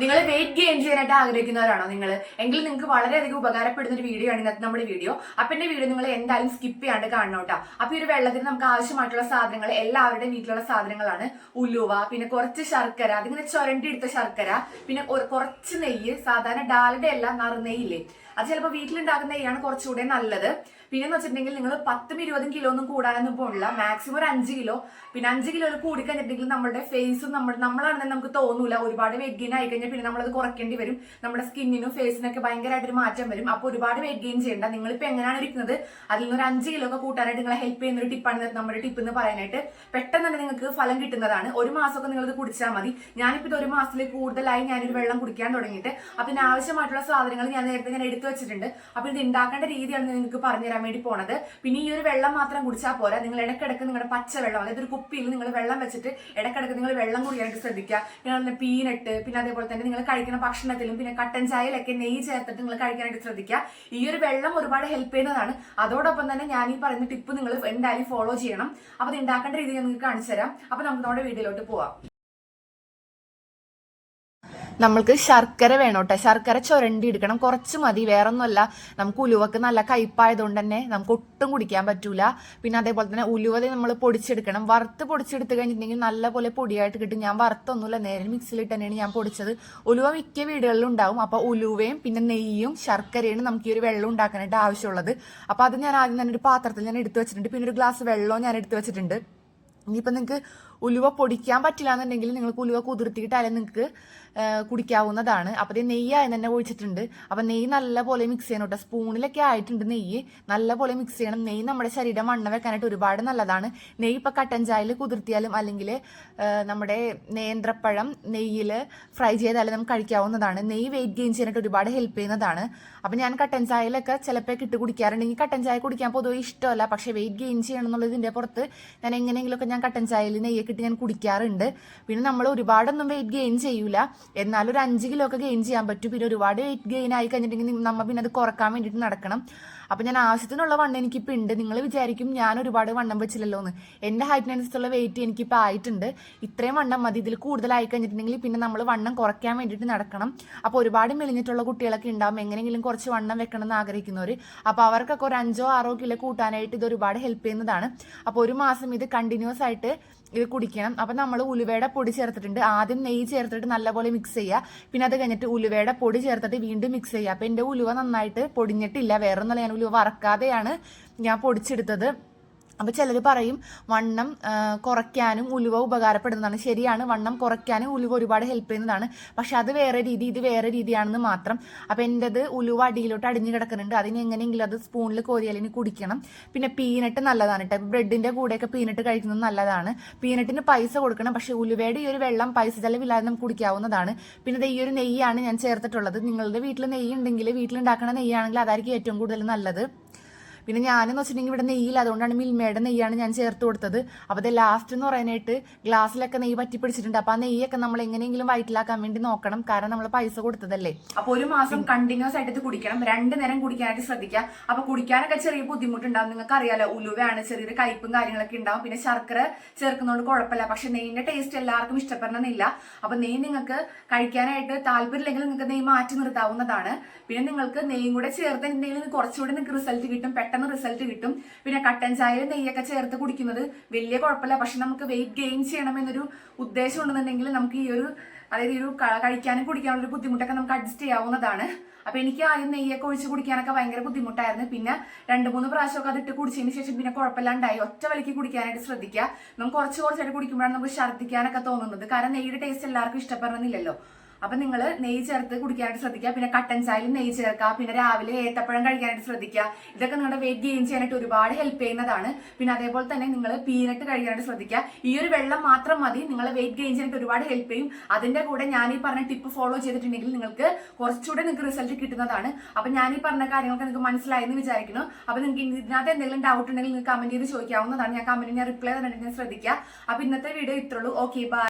നിങ്ങൾ weight gain ചെയ്യാനായിട്ട് ആഗ്രഹിക്കുന്നവരാണോ നിങ്ങൾ എങ്കിൽ നിങ്ങൾക്ക് വളരെയധികം ഉപകാരപ്പെടുന്ന ഒരു വീഡിയോ ആണ് ഇന്നത്തെ നമ്മുടെ വീഡിയോ അപ്പൊ എന്റെ വീഡിയോ നിങ്ങൾ എന്തായാലും സ്കിപ്പ് ചെയ്യാണ്ട് കാണണം കേട്ടോ അപ്പൊ ഈ ഒരു വെള്ളത്തിന് നമുക്ക് ആവശ്യമായിട്ടുള്ള സാധനങ്ങൾ എല്ലാവരുടെയും വീട്ടിലുള്ള സാധനങ്ങളാണ്. ഉലുവ പിന്നെ കുറച്ച് ശർക്കര അതിങ്ങനെ ചുരണ്ടി എടുത്ത ശർക്കര പിന്നെ കുറച്ച് നെയ്യ് സാധാരണ ഡാലിന്റെ അല്ല നറുനെയ്യില്ലേ അത് ചിലപ്പോൾ വീട്ടിലുണ്ടാക്കുന്ന നെയ്യാണ് കുറച്ചുകൂടെ നല്ലത്. പിന്നെ എന്ന് വെച്ചിട്ടുണ്ടെങ്കിൽ നിങ്ങൾ പത്തും ഇരുപതും കിലോ ഒന്നും കൂടാനൊന്നും പോകില്ല മാക്സിമം ഒരു അഞ്ച് കിലോ പിന്നെ അഞ്ച് കിലോ കൂടിക്കഴിഞ്ഞിട്ടുണ്ടെങ്കിൽ നമ്മുടെ ഫേസും നമ്മൾ നമ്മളാണെന്ന് നമുക്ക് തോന്നൂല. ഒരുപാട് വെയിറ്റ് ഗെയിൻ ആയി കഴിഞ്ഞാൽ പിന്നെ നമ്മളത് കുറയ്ക്കേണ്ടി വരും. നമ്മുടെ സ്കിന്നിനും ഫേസിനൊക്കെ ഭയങ്കരമായിട്ടൊരു മാറ്റം വരും. അപ്പോൾ ഒരുപാട് വെയിറ്റ് ഗെയിൻ ചെയ്യേണ്ട. നിങ്ങളിപ്പോൾ എങ്ങനെയാണ് ഇരിക്കുന്നത്? അതിൽ നിന്ന് ഒരു അഞ്ച് കിലോ ഒക്കെ കൂട്ടാനായിട്ട് നിങ്ങളെ ഹെൽപ്പ് ചെയ്യുന്ന ഒരു ടിപ്പാണ് നമ്മുടെ ടിപ്പ് എന്ന് പറയാനായിട്ട് പെട്ടെന്ന് തന്നെ നിങ്ങൾക്ക് ഫലം കിട്ടുന്നതാണ്. ഒരു മാസമൊക്കെ നിങ്ങൾ ഇത് കുടിച്ചാൽ മതി. ഞാനിപ്പോൾ ഇത് ഒരു മാസത്തിൽ കൂടുതലായി ഞാനൊരു വെള്ളം കുടിക്കാൻ തുടങ്ങിയിട്ട്. അപ്പം ഇതിന് ആവശ്യമായിട്ടുള്ള സാധനങ്ങൾ ഞാൻ നേരത്തെ ഞാൻ എടുത്തു വെച്ചിട്ടുണ്ട്. അപ്പം ഇത് ഉണ്ടാക്കേണ്ട രീതിയാണ് നിങ്ങൾക്ക് പറഞ്ഞുതരാൻ വേണ്ടി പോണത്. പിന്നെ ഈ ഒരു വെള്ളം മാത്രം കുടിച്ചാൽ പോരാ. നിങ്ങൾ ഇടക്കിടക്ക് നിങ്ങളുടെ പച്ച വെള്ളം അതായത് ഒരു കുപ്പിയിൽ നിങ്ങൾ വെള്ളം വെച്ചിട്ട് ഇടക്കിടക്ക് നിങ്ങൾ വെള്ളം കുടിക്കാനായിട്ട് ശ്രദ്ധിക്കുക. പിന്നെ പീനട്ട് പിന്നെ അതേപോലെ തന്നെ നിങ്ങൾ കഴിക്കുന്ന ഭക്ഷണത്തിലും പിന്നെ കട്ടൻ ചായയിലൊക്കെ നെയ്യ് ചേർത്തിട്ട് നിങ്ങൾ കഴിക്കാനായിട്ട് ശ്രദ്ധിക്കുക. ഈ ഒരു വെള്ളം ഒരുപാട് ഹെൽപ്പ് ചെയ്യുന്നതാണ്. അതോടൊപ്പം തന്നെ ഞാൻ ഈ പറയുന്ന ടിപ്പ് നിങ്ങൾ എന്തായാലും ഫോളോ ചെയ്യണം. അപ്പോൾ അത് ഉണ്ടാക്കേണ്ട രീതി ഞാൻ നിങ്ങൾക്ക് കാണിച്ചു തരാം. അപ്പോൾ നമുക്ക് നമ്മുടെ വീഡിയോയിലോട്ട് പോവാം. നമ്മൾക്ക് ശർക്കര വേണം കേട്ടോ ശർക്കര ചുരണ്ടി എടുക്കണം. കുറച്ച് മതി. വേറൊന്നുമല്ല. നമുക്ക് ഉലുവക്ക് നല്ല കയ്പായതുകൊണ്ട് തന്നെ നമുക്ക് ഒട്ടും കുടിക്കാൻ പറ്റൂല. പിന്നെ അതേപോലെ തന്നെ ഉലുവ നമ്മൾ പൊടിച്ചെടുക്കണം. വറുത്ത് പൊടിച്ചെടുത്ത് കഴിഞ്ഞിട്ടുണ്ടെങ്കിൽ നല്ലപോലെ പൊടിയായിട്ട് കിട്ടും. ഞാൻ വറുത്തൊന്നുമില്ല. നേരെ മിക്സിലിട്ട് തന്നെയാണ് ഞാൻ പൊടിച്ചത്. ഉലുവ മിക്ക വീടുകളിലും ഉണ്ടാവും. അപ്പോൾ ഉലുവയും പിന്നെ നെയ്യും ശർക്കരയാണ് നമുക്ക് ഈ ഒരു വെള്ളം ഉണ്ടാക്കാനായിട്ട് ആവശ്യമുള്ളത്. അപ്പോൾ അത് ഞാൻ ആദ്യം തന്നെ ഒരു പാത്രത്തിൽ ഞാൻ എടുത്തു വെച്ചിട്ടുണ്ട്. പിന്നെ ഒരു ഗ്ലാസ് വെള്ളവും ഞാൻ എടുത്തു വെച്ചിട്ടുണ്ട്. ഇനിയിപ്പോൾ നിങ്ങൾക്ക് ഉലുവ പൊടിക്കാൻ പറ്റില്ല എന്നുണ്ടെങ്കിൽ നിങ്ങൾക്ക് ഉലുവ കുതിർത്തിയിട്ടായാലും നിങ്ങൾക്ക് കുടിക്കാവുന്നതാണ്. അപ്പോൾ ഇത് നെയ്യായി തന്നെ ഒഴിച്ചിട്ടുണ്ട്. അപ്പോൾ നെയ്യ് നല്ലപോലെ മിക്സ് ചെയ്യണം കേട്ടോ. സ്പൂണിലൊക്കെ ആയിട്ടുണ്ട് നെയ്യ്. നല്ലപോലെ മിക്സ് ചെയ്യണം. നെയ്യ് നമ്മുടെ ശരീരം വണ്ണ വെക്കാനായിട്ട് ഒരുപാട് നല്ലതാണ്. നെയ്യ് ഇപ്പോൾ കട്ടൻ ചായയിൽ കുതിർത്തിയാലും അല്ലെങ്കിൽ നമ്മുടെ നേന്ത്രപ്പഴം നെയ്യിൽ ഫ്രൈ ചെയ്താലും നമുക്ക് കഴിക്കാവുന്നതാണ്. നെയ്യ് വെയിറ്റ് ഗെയിൻ ചെയ്യാനായിട്ട് ഒരുപാട് ഹെൽപ്പ് ചെയ്യുന്നതാണ്. അപ്പം ഞാൻ കട്ടൻ ചായയിലൊക്കെ ചിലപ്പോൾ കിട്ടു കുടിക്കാറുണ്ടെങ്കിൽ കട്ടൻ ചായ കുടിക്കാൻ പൊതുവെ ഇഷ്ടമല്ല. പക്ഷേ വെയിറ്റ് ഗെയിൻ ചെയ്യണം എന്നുള്ളതിന്റെ പുറത്ത് ഞാൻ എങ്ങനെയെങ്കിലുമൊക്കെ ഞാൻ കട്ടൻ ചായയിൽ നെയ്യൊക്കെ ഇട്ട് ഞാൻ കുടിക്കാറുണ്ട്. പിന്നെ നമ്മൾ ഒരുപാടൊന്നും വെയിറ്റ് ഗെയിൻ ചെയ്യൂല. എന്നാലും ഒരു അഞ്ച് കിലോ ഒക്കെ ഗെയിൻ ചെയ്യാൻ പറ്റും. പിന്നെ ഒരുപാട് വെയിറ്റ് ഗെയിൻ ആയി കഴിഞ്ഞിട്ടുണ്ടെങ്കിൽ നമ്മൾ പിന്നെ അത് കുറയ്ക്കാൻ വേണ്ടിയിട്ട് നടക്കണം. അപ്പം ഞാൻ ആവശ്യത്തിനുള്ള വണ്ണം എനിക്കിപ്പോൾ ഉണ്ട്. നിങ്ങൾ വിചാരിക്കും ഞാൻ ഒരുപാട് വണ്ണം വെച്ചില്ലല്ലോ എന്ന് എന്റെ ഹൈറ്റിനനുസരിച്ചുള്ള വെയിറ്റ് എനിക്കിപ്പോൾ ആയിട്ടുണ്ട്. ഇത്രയും വണ്ണം മതി. ഇതിൽ കൂടുതലായി കഴിഞ്ഞിട്ടുണ്ടെങ്കിൽ പിന്നെ നമ്മൾ വണ്ണം കുറയ്ക്കാൻ വേണ്ടിയിട്ട് നടക്കണം. അപ്പോൾ ഒരുപാട് മെലിഞ്ഞിട്ടുള്ള കുട്ടികളൊക്കെ ഉണ്ടാവും. എങ്ങനെയെങ്കിലും കുറച്ച് വണ്ണം വെക്കണം എന്ന് ആഗ്രഹിക്കുന്നവർ അപ്പോൾ അവർക്കൊക്കെ ഒരു അഞ്ചോ ആറോ കിലോ കൂട്ടാനായിട്ട് ഇത് ഒരുപാട് ഹെൽപ്പ് ചെയ്യുന്നതാണ്. അപ്പോൾ ഒരു മാസം ഇത് കണ്ടിന്യൂസ് ആയിട്ട് ഇത് കുടിക്കണം. അപ്പം നമ്മൾ ഉലുവയുടെ പൊടി ചേർത്തിട്ടുണ്ട്. ആദ്യം നെയ്യ് ചേർത്തിട്ട് നല്ലപോലെ മിക്സ് ചെയ്യുക. പിന്നെ അത് കഴിഞ്ഞിട്ട് ഉലുവയുടെ പൊടി ചേർത്തിട്ട് വീണ്ടും മിക്സ് ചെയ്യുക. അപ്പം എന്റെ ഉലുവ നന്നായിട്ട് പൊടിഞ്ഞിട്ടില്ല. വേറെ ഒന്നല്ല ഞാൻ ഉലുവ വറക്കാതെയാണ് ഞാൻ പൊടിച്ചെടുത്തത്. അപ്പോൾ ചിലർ പറയും വണ്ണം കുറയ്ക്കാനും ഉലുവ ഉപകാരപ്പെടുന്നതാണ്. ശരിയാണ് വണ്ണം കുറയ്ക്കാനും ഉലുവ ഒരുപാട് ഹെൽപ്പ് ചെയ്യുന്നതാണ്. പക്ഷെ അത് വേറെ രീതി ഇത് വേറെ രീതിയാണെന്ന് മാത്രം. അപ്പോൾ എന്റെത് ഉലുവ അടിയിലോട്ട് അടിഞ്ഞു കിടക്കുന്നുണ്ട്. അതിന് എങ്ങനെയെങ്കിലും അത് സ്പൂണിൽ കോരിയാലിന് കുടിക്കണം. പിന്നെ പീനട്ട് നല്ലതാണ് കേട്ടോ ബ്രെഡിന്റെ കൂടെയൊക്കെ പീനട്ട് കഴിക്കുന്നത് നല്ലതാണ്. പീനട്ടിന് പൈസ കൊടുക്കണം. പക്ഷേ ഉലുവയുടെ ഈ ഒരു വെള്ളം പൈസ ചെലവില്ലാതെ നമുക്ക് കുടിക്കാവുന്നതാണ്. പിന്നെ ഈ ഒരു നെയ്യാണ് ഞാൻ ചേർത്തിട്ടുള്ളത്. നിങ്ങളുടെ വീട്ടിൽ നെയ്യ് ഉണ്ടെങ്കിൽ വീട്ടിലുണ്ടാക്കുന്ന നെയ്യാണെങ്കിൽ അതായിരിക്കും ഏറ്റവും കൂടുതൽ നല്ലത്. പിന്നെ ഞാനെന്ന് വെച്ചിട്ടുണ്ടെങ്കിൽ ഇവിടെ നെയ്യില്ല അതുകൊണ്ടാണ് മിൽമയുടെ നെയ്യാണ് ഞാൻ ചേർത്ത് കൊടുത്തത്. അപ്പോൾ അത് ലാസ്റ്റ് എന്ന് പറയാനായിട്ട് ഗ്ലാസ്സിലൊക്കെ നെയ്യ് പറ്റി പിടിച്ചിട്ടുണ്ട്. അപ്പോൾ ആ നെയ്യൊക്കെ നമ്മൾ എങ്ങനെയെങ്കിലും വയറ്റിലാക്കാൻ വേണ്ടി നോക്കണം. കാരണം നമ്മൾ പൈസ കൊടുത്തതല്ലേ. അപ്പോൾ ഒരു മാസം കണ്ടിന്യൂസ് ആയിട്ട് ഇത് കുടിക്കണം. രണ്ട് നേരം കുടിക്കാനായിട്ട് ശ്രദ്ധിക്കുക. അപ്പോൾ കുടിക്കാനൊക്കെ ചെറിയ ബുദ്ധിമുട്ടുണ്ടാവും. നിങ്ങൾക്ക് അറിയാലോ ഉലുവയാണ് ചെറിയൊരു കയ്പും കാര്യങ്ങളൊക്കെ ഉണ്ടാവും. പിന്നെ ശർക്കര ചേർക്കുന്നതുകൊണ്ട് കുഴപ്പമില്ല. പക്ഷെ നെയ്യിന്റെ ടേസ്റ്റ് എല്ലാവർക്കും ഇഷ്ടപ്പെടണമെന്നില്ല. അപ്പോൾ നെയ്യ് നിങ്ങൾക്ക് കഴിക്കാനായിട്ട് താല്പര്യമില്ലെങ്കിൽ നിങ്ങൾക്ക് നെയ്യ് മാറ്റി നിർത്താവുന്നതാണ്. പിന്നെ നിങ്ങൾക്ക് നെയ്യും കൂടെ ചേർത്തിട്ടുണ്ടെങ്കിൽ കുറച്ചുകൂടി നിങ്ങൾക്ക് റിസൾട്ട് കിട്ടും. പെട്ടെന്ന് റിസൾട്ട് കിട്ടും. പിന്നെ കട്ടൻ ചായയിൽ നെയ്യൊക്കെ ചേർത്ത് കുടിക്കുന്നത് വലിയ കുഴപ്പമില്ല. പക്ഷെ നമുക്ക് വെയിറ്റ് ഗെയിൻ ചെയ്യണമെന്നൊരു ഉദ്ദേശം ഉണ്ടെന്നുണ്ടെങ്കിൽ നമുക്ക് ഈ ഒരു അതായത് ഈ ഒരു കഴിക്കാനും കുടിക്കാനുള്ള ഒരു ബുദ്ധിമുട്ടൊക്കെ നമുക്ക് അഡ്ജസ്റ്റ് ചെയ്യാവുന്നതാണ്. അപ്പൊ എനിക്ക് ആദ്യം നെയ്യൊക്കെ ഒഴിച്ച് കുടിക്കാനൊക്കെ ഭയങ്കര ബുദ്ധിമുട്ടായിരുന്നു. പിന്നെ രണ്ട് മൂന്ന് പ്രാവശ്യമൊക്കെ ഇട്ട് കുടിച്ചതിന് ശേഷം പിന്നെ കുഴപ്പമില്ലാണ്ടായി. ഒറ്റ വലിക്ക് കുടിക്കാനായിട്ട് ശ്രദ്ധിക്കുക. നമുക്ക് കുറച്ച് കുറച്ചായിട്ട് കുടിക്കുമ്പോഴാണ് നമുക്ക് ഛർദ്ദിക്കാനൊക്കെ തോന്നുന്നത്. കാരണം നെയ്യുടെ ടേസ്റ്റ് എല്ലാവർക്കും ഇഷ്ടപ്പെടണമെന്നില്ലല്ലോ. അപ്പൊ നിങ്ങൾ നെയ്യ് ചേർത്ത് കുടിക്കാനായിട്ട് ശ്രദ്ധിക്കുക. പിന്നെ കട്ടൻ ചായയിൽ നെയ്യ് ചേർക്കുക. പിന്നെ രാവിലെ ഏത്തപ്പഴം കഴിക്കാനായിട്ട് ശ്രദ്ധിക്കുക. ഇതൊക്കെ നിങ്ങളുടെ വെയിറ്റ് ഗെയിൻ ചെയ്യാനായിട്ട് ഒരുപാട് ഹെൽപ്പ് ചെയ്യുന്നതാണ്. പിന്നെ അതേപോലെ തന്നെ നിങ്ങൾ പീനട്ട് കഴിക്കാനായിട്ട് ശ്രദ്ധിക്കുക. ഈ ഒരു വെള്ളം മാത്രം മതി. നിങ്ങളെ വെയിറ്റ് ഗെയിൻ ചെയ്യാനായിട്ട് ഒരുപാട് ഹെൽപ്പ് ചെയ്യും. അതിന്റെ കൂടെ ഞാൻ ഈ പറഞ്ഞ ടിപ്പ് ഫോളോ ചെയ്തിട്ടുണ്ടെങ്കിൽ നിങ്ങൾക്ക് കുറച്ചുകൂടെ നിങ്ങൾക്ക് റിസൾട്ട് കിട്ടുന്നതാണ്. അപ്പൊ ഞാൻ ഈ പറഞ്ഞ കാര്യങ്ങളൊക്കെ നിങ്ങൾക്ക് മനസ്സിലായെന്ന് വിചാരിക്കുന്നു. അപ്പൊ നിങ്ങൾക്ക് ഇതിനകത്ത് എന്തെങ്കിലും ഡൗട്ട് ഉണ്ടെങ്കിൽ നിങ്ങൾക്ക് കമന്റ് ചെയ്ത് ചോദിക്കാവുന്നതാണ്. ഞാൻ കമന്റിന് റിപ്ലൈ തന്നെ ശ്രദ്ധിക്കുക. അപ്പൊ ഇന്നത്തെ വീഡിയോ ഇത്രയുള്ളൂ ഓക്കെ ബൈ